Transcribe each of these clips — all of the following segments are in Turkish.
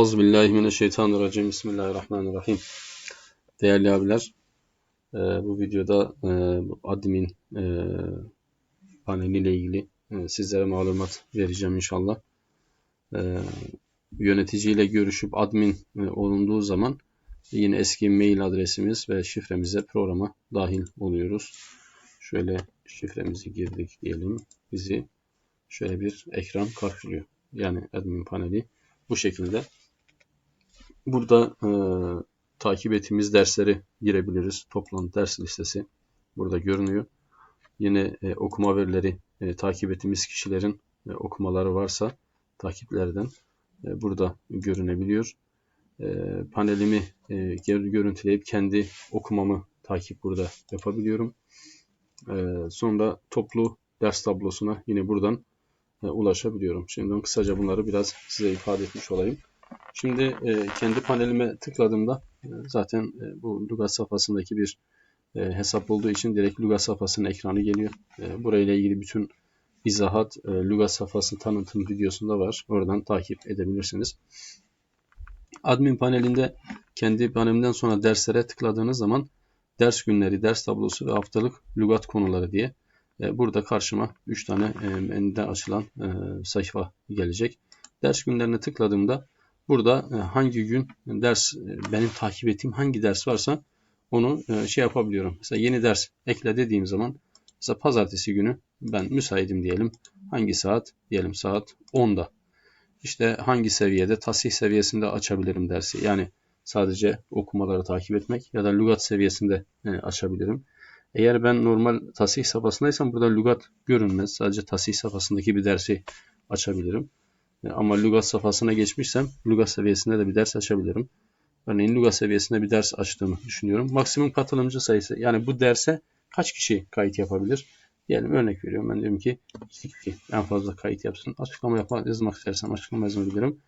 Euzubillahimineşşeytanirracim. Bismillahirrahmanirrahim. Değerli abiler, e, bu videoda e, admin e, paneliyle ilgili e, sizlere malumat vereceğim inşallah. E, yöneticiyle görüşüp admin e, olunduğu zaman yine eski mail adresimiz ve şifremize programa dahil oluyoruz. Şöyle şifremizi girdik diyelim. Bizi şöyle bir ekran karşılıyor. Yani admin paneli bu şekilde. Burada e, takip ettiğimiz dersleri girebiliriz. Toplam ders listesi burada görünüyor. Yine e, okuma verileri e, takip ettiğimiz kişilerin e, okumaları varsa takiplerden e, burada görünebiliyor. E, panelimi e, görüntüleyip kendi okumamı takip burada yapabiliyorum. E, sonra toplu ders tablosuna yine buradan e, ulaşabiliyorum. Şimdi kısaca bunları biraz size ifade etmiş olayım. Şimdi e, kendi panelime tıkladığımda e, zaten e, bu Lugat safhasındaki bir e, hesap olduğu için direkt Lugat safhasının ekranı geliyor. E, burayla ilgili bütün izahat e, Lugat safhası tanıtım videosunda var. Oradan takip edebilirsiniz. Admin panelinde kendi panelimden sonra derslere tıkladığınız zaman ders günleri, ders tablosu ve haftalık lugat konuları diye e, burada karşıma 3 tane e, menüde açılan e, sayfa gelecek. Ders günlerine tıkladığımda Burada e, hangi gün ders e, benim takip ettiğim hangi ders varsa onu e, şey yapabiliyorum. Mesela yeni ders ekle dediğim zaman mesela pazartesi günü ben müsaitim diyelim. Hangi saat? Diyelim saat 10'da. İşte hangi seviyede? Tasih seviyesinde açabilirim dersi. Yani sadece okumaları takip etmek ya da lügat seviyesinde açabilirim. Eğer ben normal tasih safhasındaysam burada lügat görünmez. Sadece tasih safhasındaki bir dersi açabilirim. Ama Lugas safhasına geçmişsem Lugas seviyesinde de bir ders açabilirim. Örneğin Lugas seviyesinde bir ders açtığımı düşünüyorum. Maksimum katılımcı sayısı yani bu derse kaç kişi kayıt yapabilir? Diyelim örnek veriyorum. Ben diyorum ki 2 kişi en fazla kayıt yapsın. Açıklama yapmak, yazmak istersem açıklama yazabilirim.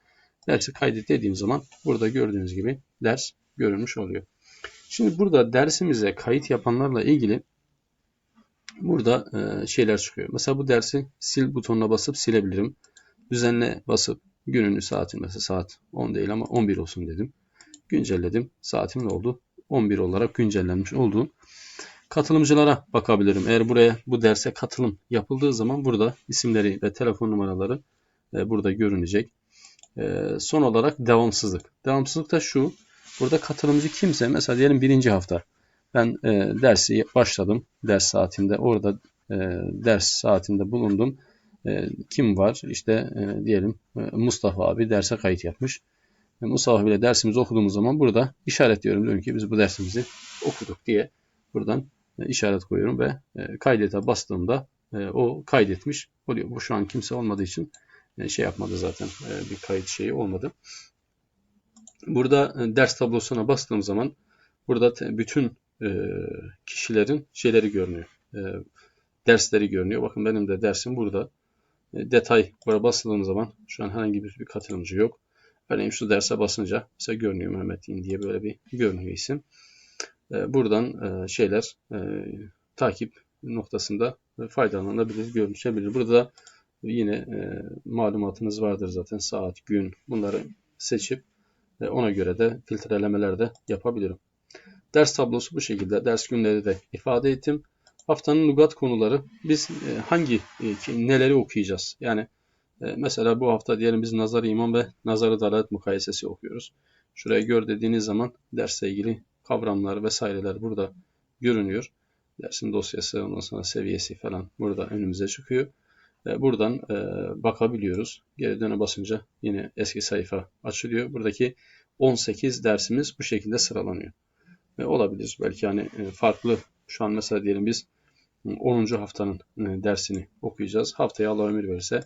Dersi kaydet dediğim zaman burada gördüğünüz gibi ders görünmüş oluyor. Şimdi burada dersimize kayıt yapanlarla ilgili burada şeyler çıkıyor. Mesela bu dersi sil butonuna basıp silebilirim. Düzenle basıp gününü saatini mesela saat 10 değil ama 11 olsun dedim. Güncelledim. Saatim ne oldu? 11 olarak güncellenmiş oldu. Katılımcılara bakabilirim. Eğer buraya bu derse katılım yapıldığı zaman burada isimleri ve telefon numaraları e, burada görünecek. E, son olarak devamsızlık. Devamsızlık da şu. Burada katılımcı kimse mesela diyelim birinci hafta ben e, dersi başladım ders saatinde orada e, ders saatinde bulundum e, kim var? İşte e, diyelim e, Mustafa abi derse kayıt yapmış. E, Mustafa ile dersimizi okuduğumuz zaman burada işaretliyorum. Diyorum ki biz bu dersimizi okuduk diye buradan işaret koyuyorum ve kaydete bastığımda o kaydetmiş oluyor. Bu şu an kimse olmadığı için şey yapmadı zaten. Bir kayıt şeyi olmadı. Burada ders tablosuna bastığım zaman burada bütün kişilerin şeyleri görünüyor. Dersleri görünüyor. Bakın benim de dersim burada. E, detay buraya basıldığım zaman şu an herhangi bir, bir katılımcı yok. Örneğin şu derse basınca mesela görünüyor Mehmet İn diye böyle bir görünüyor isim. E, buradan e, şeyler takip noktasında faydalanabilir, görüşebilir. Burada yine malumatınız vardır zaten saat, gün bunları seçip ona göre de filtrelemeler de yapabilirim. Ders tablosu bu şekilde. Ders günleri de ifade ettim. Haftanın lugat konuları biz e, hangi e, neleri okuyacağız? Yani e, mesela bu hafta diyelim biz nazar iman ve nazarı dalalet mukayesesi okuyoruz. Şuraya gör dediğiniz zaman dersle ilgili kavramlar vesaireler burada görünüyor. Dersin dosyası, ondan sonra seviyesi falan burada önümüze çıkıyor. Buradan bakabiliyoruz. Geri döne basınca yine eski sayfa açılıyor. Buradaki 18 dersimiz bu şekilde sıralanıyor. Ve olabilir. Belki hani farklı şu an mesela diyelim biz 10. haftanın e, dersini okuyacağız. Haftaya Allah ömür verirse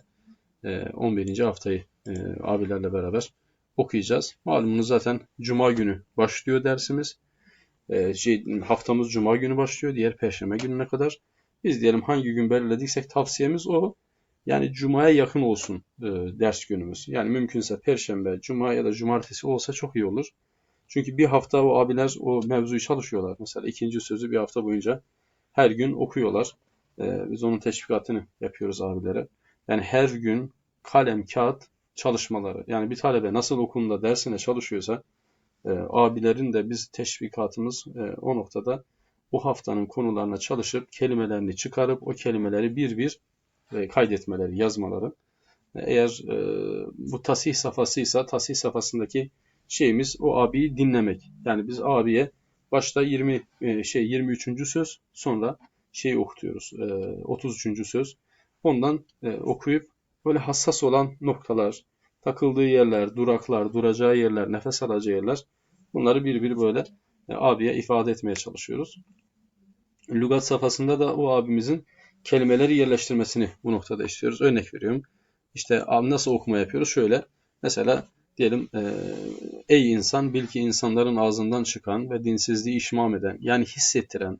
11. E, haftayı e, abilerle beraber okuyacağız. Malumunuz zaten Cuma günü başlıyor dersimiz. Şey, haftamız Cuma günü başlıyor. Diğer Perşembe gününe kadar. Biz diyelim hangi gün belirlediksek tavsiyemiz o. Yani Cuma'ya yakın olsun ders günümüz. Yani mümkünse Perşembe, Cuma ya da Cumartesi olsa çok iyi olur. Çünkü bir hafta o abiler o mevzuyu çalışıyorlar. Mesela ikinci sözü bir hafta boyunca her gün okuyorlar. Ee, biz onun teşvikatını yapıyoruz abilere. Yani her gün kalem, kağıt çalışmaları yani bir talebe nasıl okulunda dersine çalışıyorsa e, abilerin de biz teşvikatımız e, o noktada bu haftanın konularına çalışıp kelimelerini çıkarıp o kelimeleri bir bir e, kaydetmeleri, yazmaları. E, Eğer e, bu tasih safhasıysa tasih safhasındaki şeyimiz o abiyi dinlemek. Yani biz abiye başta 20 e, şey 23. söz sonra şey okutuyoruz. E, 33. söz. Ondan e, okuyup böyle hassas olan noktalar, takıldığı yerler, duraklar, duracağı yerler, nefes alacağı yerler bunları bir bir böyle e, abiye ifade etmeye çalışıyoruz. Lügat safhasında da o abimizin kelimeleri yerleştirmesini bu noktada istiyoruz. Örnek veriyorum. İşte nasıl okuma yapıyoruz? Şöyle mesela diyelim e, ey insan bil ki insanların ağzından çıkan ve dinsizliği işmam eden yani hissettiren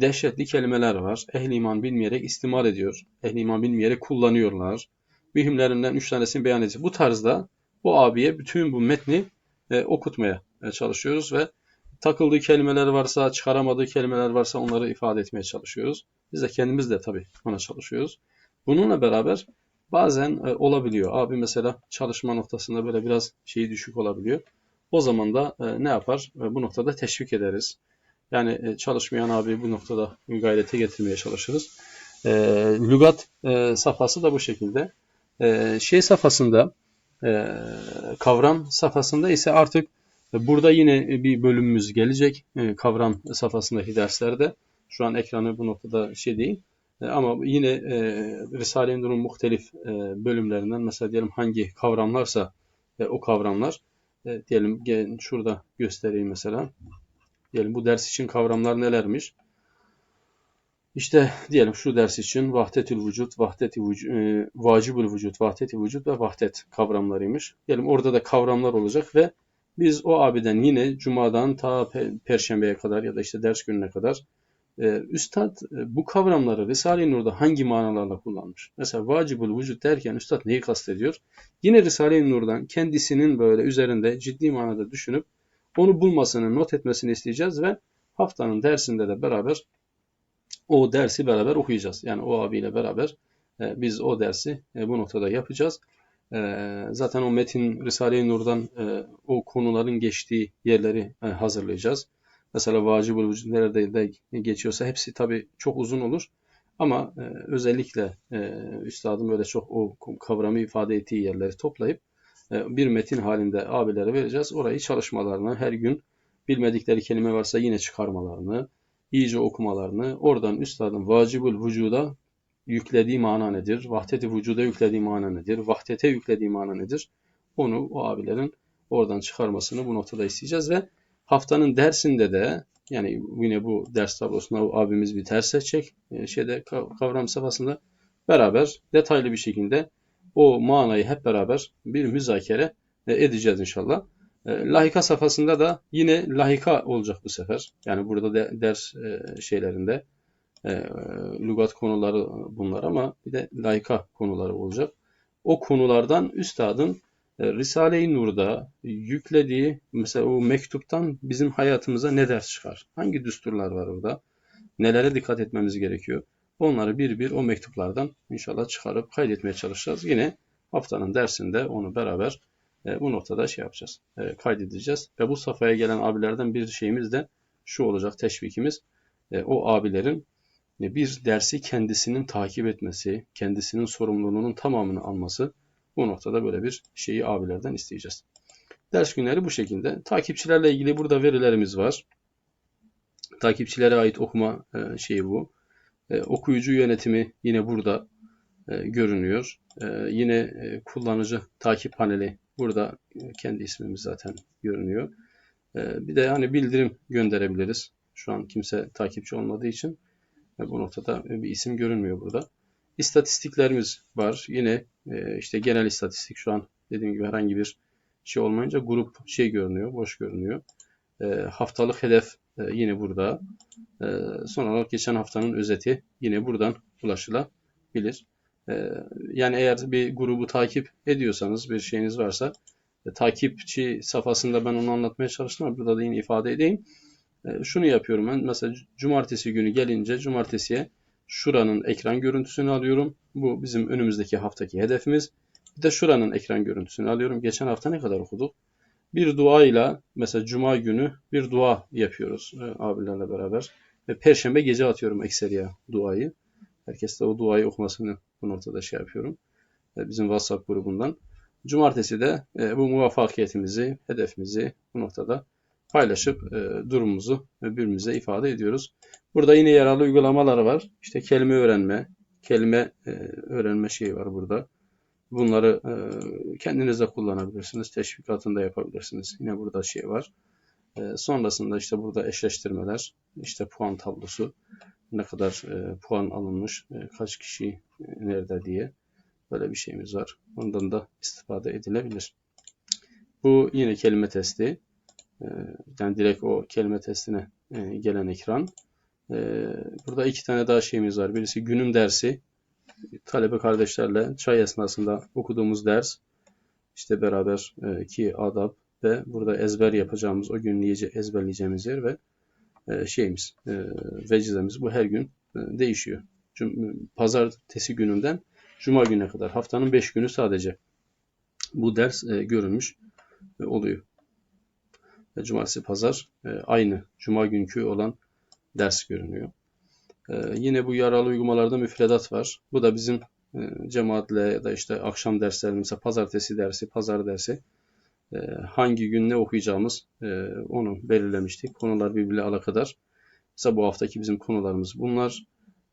dehşetli kelimeler var. Ehli iman bilmeyerek istimal ediyor. Ehli iman bilmeyerek kullanıyorlar. Mühimlerinden üç tanesini beyan edeceğiz. Bu tarzda bu abiye bütün bu metni e, okutmaya e, çalışıyoruz ve takıldığı kelimeler varsa, çıkaramadığı kelimeler varsa onları ifade etmeye çalışıyoruz. Biz de kendimiz de tabii ona çalışıyoruz. Bununla beraber bazen e, olabiliyor. Abi mesela çalışma noktasında böyle biraz şeyi düşük olabiliyor. O zaman da e, ne yapar? E, bu noktada teşvik ederiz. Yani e, çalışmayan abi bu noktada gayrete getirmeye çalışırız. E, lügat e, safhası da bu şekilde. E, şey safhasında, e, kavram safhasında ise artık e, burada yine bir bölümümüz gelecek. E, kavram safhasındaki derslerde. Şu an ekranı bu noktada şey değil. E, ama yine e, Risale-i Nur'un muhtelif e, bölümlerinden mesela diyelim hangi kavramlarsa e, o kavramlar e, diyelim gelin şurada göstereyim mesela. Diyelim bu ders için kavramlar nelermiş? İşte diyelim şu ders için vahdetül vücut, vahdeti vücut, e, vacibül vücut, vahdeti vücut ve vahdet kavramlarıymış. Diyelim orada da kavramlar olacak ve biz o abiden yine cumadan ta pe- perşembeye kadar ya da işte ders gününe kadar üstad e, bu kavramları Risale-i Nur'da hangi manalarla kullanmış? Mesela vacibül vücut derken üstad neyi kastediyor? Yine Risale-i Nur'dan kendisinin böyle üzerinde ciddi manada düşünüp onu bulmasını, not etmesini isteyeceğiz ve haftanın dersinde de beraber o dersi beraber okuyacağız. Yani o abiyle beraber e, biz o dersi e, bu noktada yapacağız. Zaten o metin Risale-i Nur'dan o konuların geçtiği yerleri hazırlayacağız. Mesela vacibül vücut nerede de geçiyorsa hepsi tabii çok uzun olur. Ama e, özellikle e, üstadın böyle çok o kavramı ifade ettiği yerleri toplayıp e, bir metin halinde abilere vereceğiz. Orayı çalışmalarını her gün bilmedikleri kelime varsa yine çıkarmalarını, iyice okumalarını, oradan üstadın vacibül vücuda yüklediği mana nedir? Vahdeti vücuda yüklediği mana nedir? Vahdete yüklediği mana nedir? Onu o abilerin oradan çıkarmasını bu noktada isteyeceğiz ve haftanın dersinde de yani yine bu ders tablosuna abimiz bir ders seçecek. E, şeyde kavram safhasında beraber detaylı bir şekilde o manayı hep beraber bir müzakere e, edeceğiz inşallah. E, lahika safhasında da yine lahika olacak bu sefer. Yani burada de, ders e, şeylerinde e, lügat konuları bunlar ama bir de lahika konuları olacak. O konulardan üstadın Risale-i Nur'da yüklediği mesela o mektuptan bizim hayatımıza ne ders çıkar? Hangi düsturlar var orada? Nelere dikkat etmemiz gerekiyor? Onları bir bir o mektuplardan inşallah çıkarıp kaydetmeye çalışacağız. Yine haftanın dersinde onu beraber e, bu noktada şey yapacağız, e, kaydedeceğiz. Ve bu safhaya gelen abilerden bir şeyimiz de şu olacak teşvikimiz. E, o abilerin e, bir dersi kendisinin takip etmesi, kendisinin sorumluluğunun tamamını alması bu noktada böyle bir şeyi abilerden isteyeceğiz. Ders günleri bu şekilde. Takipçilerle ilgili burada verilerimiz var. Takipçilere ait okuma e, şeyi bu. E, okuyucu yönetimi yine burada e, görünüyor. Yine kullanıcı takip paneli burada kendi ismimiz zaten görünüyor. Bir de hani bildirim gönderebiliriz. Şu an kimse takipçi olmadığı için bu noktada bir isim görünmüyor burada. İstatistiklerimiz var. Yine e, işte genel istatistik şu an dediğim gibi herhangi bir şey olmayınca grup şey görünüyor, boş görünüyor. E, haftalık hedef e, yine burada. E, son olarak geçen haftanın özeti yine buradan ulaşılabilir. E, yani eğer bir grubu takip ediyorsanız, bir şeyiniz varsa e, takipçi safhasında ben onu anlatmaya çalıştım ama burada da yine ifade edeyim. E, şunu yapıyorum ben. Mesela cumartesi günü gelince cumartesiye şuranın ekran görüntüsünü alıyorum. Bu bizim önümüzdeki haftaki hedefimiz. Bir de şuranın ekran görüntüsünü alıyorum. Geçen hafta ne kadar okuduk? Bir duayla mesela cuma günü bir dua yapıyoruz e, abilerle beraber. Ve perşembe gece atıyorum ekseriye duayı. Herkes de o duayı okumasını bu noktada şey yapıyorum. E, bizim WhatsApp grubundan. Cumartesi de e, bu muvaffakiyetimizi, hedefimizi bu noktada paylaşıp e, durumumuzu birbirimize ifade ediyoruz. Burada yine yararlı uygulamalar var. İşte kelime öğrenme, kelime e, öğrenme şeyi var burada. Bunları e, kendiniz kullanabilirsiniz. Teşvikatında yapabilirsiniz. Yine burada şey var. E, sonrasında işte burada eşleştirmeler, işte puan tablosu, ne kadar e, puan alınmış, e, kaç kişi e, nerede diye böyle bir şeyimiz var. Ondan da istifade edilebilir. Bu yine kelime testi. Yani direkt o kelime testine e, gelen ekran. E, burada iki tane daha şeyimiz var. Birisi günün dersi. Talebe kardeşlerle çay esnasında okuduğumuz ders. İşte beraber e, ki adab ve burada ezber yapacağımız o gün ezberleyeceğimiz yer ve e, şeyimiz, vecizemiz bu her gün değişiyor. Pazartesi gününden Cuma gününe kadar haftanın 5 günü sadece bu ders görülmüş oluyor. Cumartesi, pazar e, aynı Cuma günkü olan ders görünüyor. E, yine bu yararlı uygulamalarda müfredat var. Bu da bizim e, cemaatle ya da işte akşam derslerimiz, mesela pazartesi dersi, pazar dersi hangi gün ne okuyacağımız onu belirlemiştik. Konular birbiriyle alakadar. Mesela bu haftaki bizim konularımız bunlar.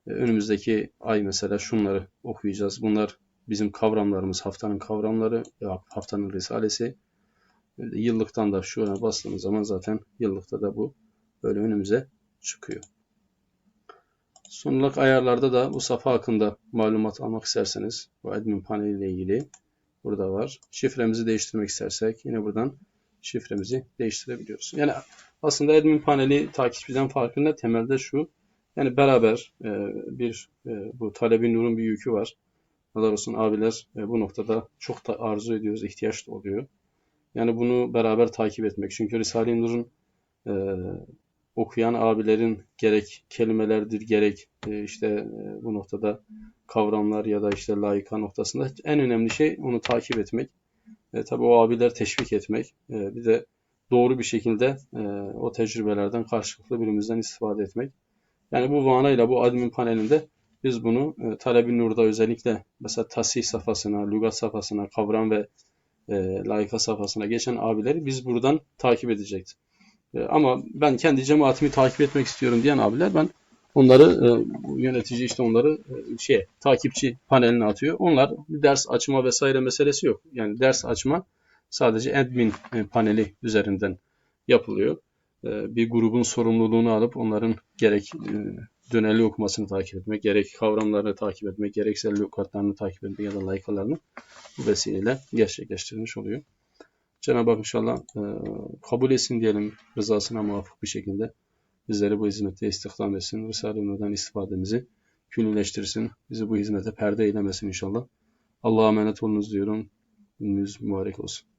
Önümüzdeki ay mesela şunları okuyacağız. Bunlar bizim kavramlarımız, haftanın kavramları, haftanın risalesi. Yıllıktan da şuna bastığımız zaman zaten yıllıkta da bu böyle önümüze çıkıyor. Olarak ayarlarda da bu safa hakkında malumat almak isterseniz bu admin paneli ile ilgili burada var. Şifremizi değiştirmek istersek yine buradan şifremizi değiştirebiliyoruz. Yani aslında admin paneli takipçiden farkında temelde şu. Yani beraber e, bir e, bu talebin nurun bir yükü var. Allah olsun abiler e, bu noktada çok da arzu ediyoruz, ihtiyaç da oluyor. Yani bunu beraber takip etmek. Çünkü Risale-i Nur'un e, okuyan abilerin gerek kelimelerdir, gerek e, işte e, bu noktada kavramlar ya da işte layıka noktasında en önemli şey onu takip etmek. E, tabii o abiler teşvik etmek. E, bir de doğru bir şekilde e, o tecrübelerden karşılıklı birimizden istifade etmek. Yani bu vanayla bu admin panelinde biz bunu e, Taleb-i Nur'da özellikle mesela tasih safhasına, lügat safhasına, kavram ve e, layıka safhasına geçen abileri biz buradan takip edecektik. E, ama ben kendi cemaatimi takip etmek istiyorum diyen abiler ben onları e, yönetici işte onları e, şey takipçi paneline atıyor. Onlar ders açma vesaire meselesi yok. Yani ders açma sadece admin e, paneli üzerinden yapılıyor. E, bir grubun sorumluluğunu alıp onların gerek e, döneli okumasını takip etmek, gerek kavramlarını takip etmek, gerekse lügatlarını takip etmek ya da layıkalarını bu vesileyle gerçekleştirilmiş oluyor. Cenab-ı Hak inşallah e, kabul etsin diyelim rızasına muvafık bir şekilde bizleri bu hizmette istihdam etsin. Risale-i Nur'dan istifademizi küllileştirsin. Bizi bu hizmete perde eylemesin inşallah. Allah'a emanet olunuz diyorum. Gününüz mübarek olsun.